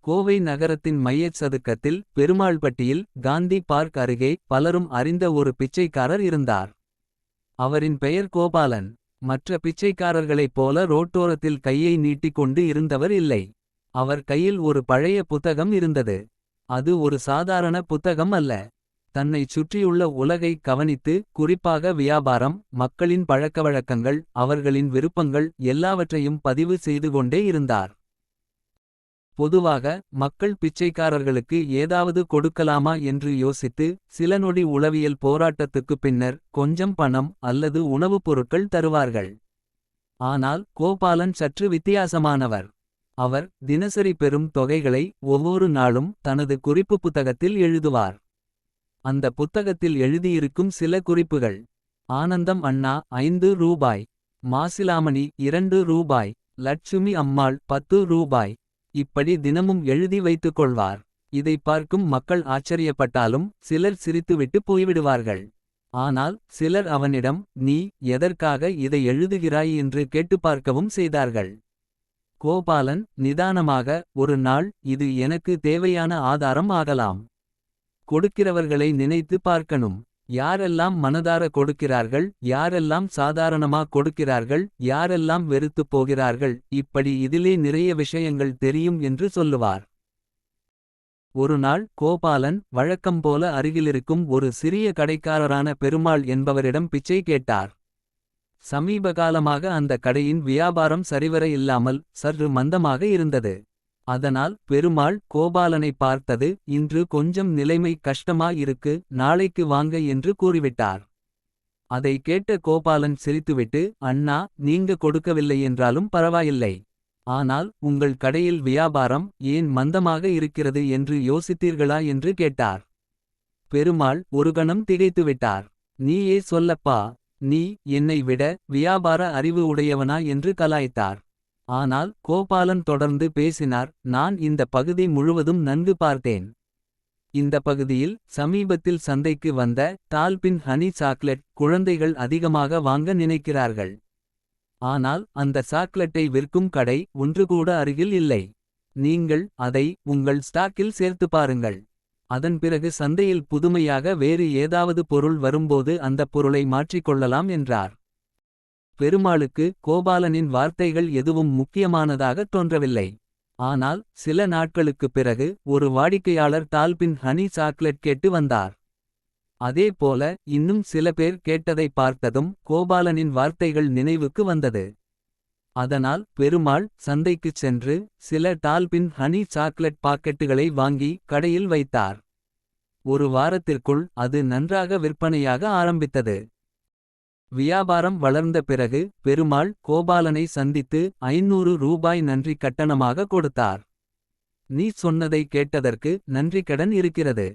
கோவை நகரத்தின் மையச் சதுக்கத்தில் பெருமாள்பட்டியில் காந்தி பார்க் அருகே பலரும் அறிந்த ஒரு பிச்சைக்காரர் இருந்தார். அவரின் பெயர் கோபாலன். மற்ற பிச்சைக்காரர்களைப் போல ரோட்டோரத்தில் கையை நீட்டிக்கொண்டு இருந்தவர் இல்லை. அவர் கையில் ஒரு பழைய புத்தகம் இருந்தது. அது ஒரு சாதாரண புத்தகம் அல்ல. தன்னைச் சுற்றியுள்ள உலகை கவனித்து குறிப்பாக வியாபாரம். மக்களின் பழக்கவழக்கங்கள் அவர்களின் விருப்பங்கள். எல்லாவற்றையும் பதிவு செய்து கொண்டே இருந்தார். பொதுவாக மக்கள் பிச்சைக்காரர்களுக்கு ஏதாவது கொடுக்கலாமா என்று யோசித்து. சில நொடி உளவியல் போராட்டத்துக்குப் பின்னர். கொஞ்சம் பணம் அல்லது உணவுப் பொருட்கள் தருவார்கள். ஆனால் கோபாலன் சற்று வித்தியாசமானவர். அவர் தினசரி பெறும் தொகைகளை ஒவ்வொரு நாளும் தனது குறிப்பு புத்தகத்தில் எழுதுவார். அந்த புத்தகத்தில் எழுதியிருக்கும் சில குறிப்புகள். ஆனந்தம் அண்ணா ஐந்து ரூபாய். மாசிலாமணி இரண்டு ரூபாய். லட்சுமி அம்மாள் பத்து ரூபாய். இப்படி தினமும் எழுதி வைத்துக் கொள்வார். இதைப் பார்க்கும் மக்கள் ஆச்சரியப்பட்டாலும் சிலர் சிரித்துவிட்டு போய்விடுவார்கள். ஆனால் சிலர் அவனிடம் நீ எதற்காக இதை எழுதுகிறாய் என்று கேட்டுப் பார்க்கவும் செய்தார்கள். கோபாலன் நிதானமாக ஒரு நாள் இது எனக்கு தேவையான ஆதாரம் ஆகலாம். கொடுக்கிறவர்களை நினைத்து பார்க்கணும். யாரெல்லாம் மனதார கொடுக்கிறார்கள் யாரெல்லாம் சாதாரணமா கொடுக்கிறார்கள். யாரெல்லாம் வெறுத்துப் போகிறார்கள் இப்படி இதிலே நிறைய விஷயங்கள் தெரியும் என்று சொல்லுவார். ஒரு நாள் கோபாலன் வழக்கம்போல அருகிலிருக்கும் ஒரு சிறிய கடைக்காரரான பெருமாள் என்பவரிடம் பிச்சை கேட்டார். சமீபகாலமாக அந்த கடையின் வியாபாரம் சரிவர இல்லாமல் சற்று மந்தமாக இருந்தது. அதனால் பெருமாள் கோபாலனை பார்த்தது இன்று கொஞ்சம் நிலைமை கஷ்டமா இருக்கு நாளைக்கு வாங்க என்று கூறிவிட்டார். அதை கேட்ட கோபாலன் சிரித்துவிட்டு அண்ணா நீங்க கொடுக்கவில்லை என்றாலும் பரவாயில்லை. ஆனால் உங்கள் கடையில் வியாபாரம் ஏன் மந்தமாக இருக்கிறது என்று யோசித்தீர்களா என்று கேட்டார். பெருமாள் ஒரு கணம் திகைத்துவிட்டார். நீயே சொல்லப்பா நீ என்னை விட வியாபார அறிவு உடையவனா என்று கலாய்த்தார். ஆனால் கோபாலன் தொடர்ந்து பேசினார் நான் இந்த பகுதி முழுவதும் நன்கு பார்த்தேன். இந்த பகுதியில் சமீபத்தில் சந்தைக்கு வந்த டால்பின் ஹனி சாக்லெட் குழந்தைகள் அதிகமாக வாங்க நினைக்கிறார்கள். ஆனால் அந்த சாக்லெட்டை விற்கும் கடை ஒன்றுகூட அருகில் இல்லை. நீங்கள் அதை உங்கள் ஸ்டாக்கில் சேர்த்து பாருங்கள். அதன் பிறகு சந்தையில் புதுமையாக வேறு ஏதாவது பொருள் வரும்போது அந்தப் பொருளை மாற்றிக்கொள்ளலாம் என்றார். பெருமாளுக்கு கோபாலனின் வார்த்தைகள் எதுவும் முக்கியமானதாகத் தோன்றவில்லை. ஆனால் சில நாட்களுக்குப் பிறகு ஒரு வாடிக்கையாளர் டால்பின் ஹனி சாக்லேட் கேட்டு வந்தார். அதே போல இன்னும் சில பேர் கேட்டதை பார்த்ததும் கோபாலனின் வார்த்தைகள் நினைவுக்கு வந்தது. அதனால் பெருமாள் சந்தைக்குச் சென்று சில டால்பின் ஹனி சாக்லெட் பாக்கெட்டுகளை வாங்கி கடையில் வைத்தார். ஒரு வாரத்திற்குள் அது நன்றாக விற்பனையாக ஆரம்பித்தது. வியாபாரம் வளர்ந்த பிறகு பெருமாள் கோபாலனை சந்தித்து ஐநூறு ரூபாய் நன்றி கட்டணமாக கொடுத்தார். நீ சொன்னதை கேட்டதற்கு நன்றிக்கடன் இருக்கிறது.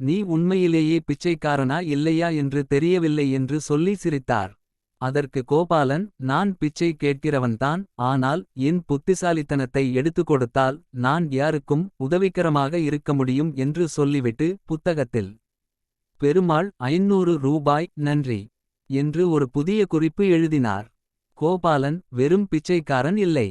நீ உண்மையிலேயே பிச்சைக்காரனா இல்லையா என்று தெரியவில்லை என்று சொல்லி சிரித்தார். அதற்கு கோபாலன் நான் பிச்சை கேட்கிறவன்தான் ஆனால் என் புத்திசாலித்தனத்தை எடுத்துக் கொடுத்தால் நான் யாருக்கும் உதவிக்கரமாக இருக்க முடியும் என்று சொல்லிவிட்டு புத்தகத்தில். பெருமாள் ஐநூறு ரூபாய் நன்றி என்று ஒரு புதிய குறிப்பு எழுதினார். கோபாலன் வெறும் பிச்சைக்காரன் இல்லை.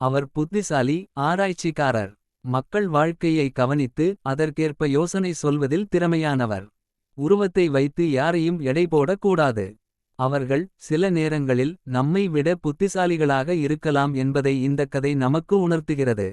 அவர் புத்திசாலி ஆராய்ச்சிக்காரர். மக்கள் வாழ்க்கையை கவனித்து அதற்கேற்ப யோசனை சொல்வதில் திறமையானவர். உருவத்தை வைத்து யாரையும் எடை போடக்கூடாது அவர்கள் சில நேரங்களில் நம்மை விட புத்திசாலிகளாக இருக்கலாம் என்பதை இந்தக் கதை நமக்கு உணர்த்துகிறது.